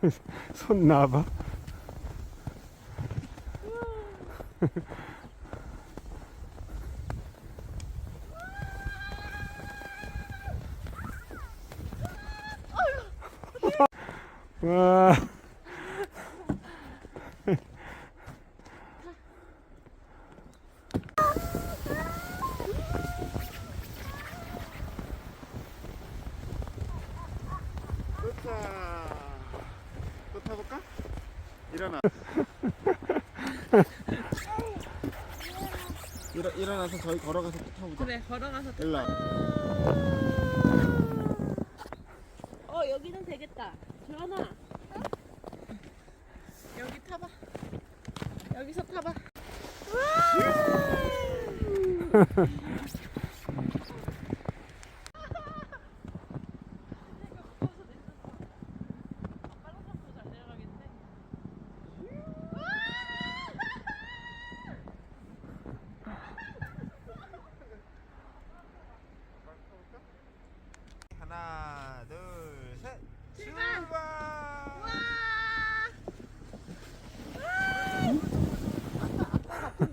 손 놔봐. 와. 좋다. 일어나. 일어, 일어나서 저희 걸어가서 또 타보자. 그래 걸어가서 또- 일로 와. 어 여기는 되겠다 조연아 여기 타봐 여기서 타봐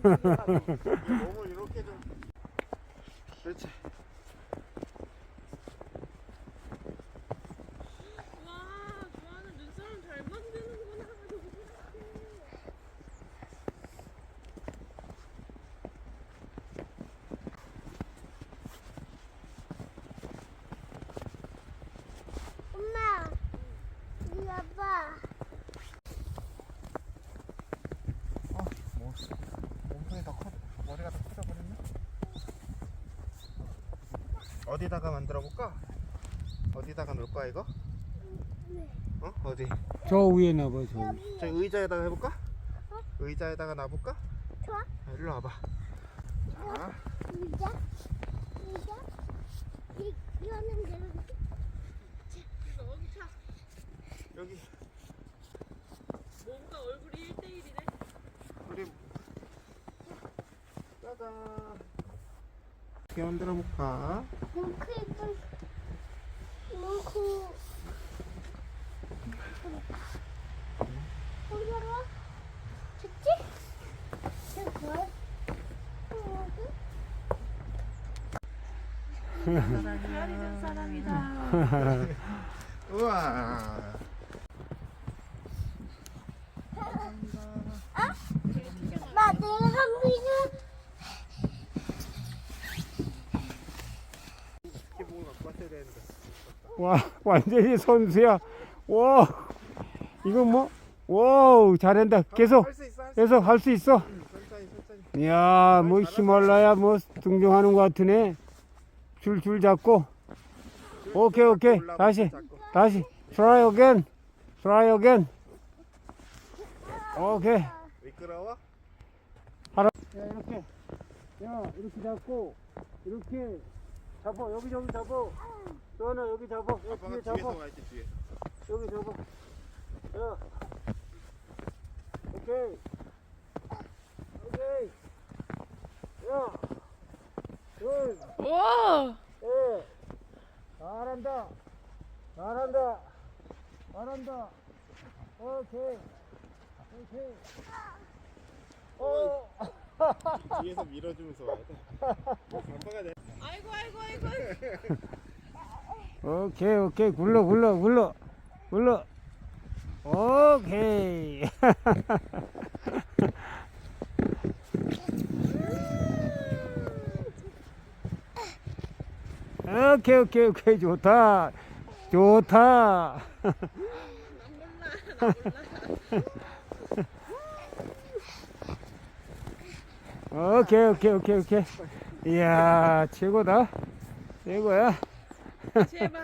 너무 어디다가 만들어 볼까? 어디다가 놓을 거야 이거? 어? 어디? 저 위에 놔봐, 저 위. 여기 저 의자에다가 해볼까? 의자에다가 놔볼까? 좋아? 아, 일로 와봐. 자, 의자, 의자. 이 이거는 내가 여기 차 여기 뭔가 얼굴이 1대1이네 우리 짜잔. 어떻게 만들어 볼까? 이쁜 뭉크. 올라가. 좋지? 사람이 사람이다 우와. 나 내가 감기는 기분 갖고 왔어야 되는데. 와, 완전히 선수야. 와, 이거 뭐, 와우, 잘한다. 계속, 계속 할 수 있어. 천천히. 이야, 뭐 히말라야 뭐 등종하는 것 같으네. 줄, 줄 잡고. 오케이, 오케이. 올라가, 다시. 다시. Try again. Try again. 오케이. 미끄러워? 야, 이렇게. 야, 이렇게 잡고, 이렇게. 잡아, 여기, 여기 잡아. 너는 여기 잡아. 여기 아빠가 뒤에 뒤에서 잡아. 와야지 뒤에. 여기 잡아. 야. 오케이. 오케이. 야. 둘, 와 셋. 잘한다. 잘한다. 잘한다. 오케이. 오케이. 어. 뒤에서 밀어주면서 와야 돼. 아빠가 내. 아이고 아이고 아이고 오케이, 오케이. 굴러, 굴러, 굴러. 굴러. 오케이. 오케이, 오케이, 오케이. 좋다. 좋다. 오케이, 오케이, 오케이, 오케이. 이야, 최고다. 최고야. 다시 해봐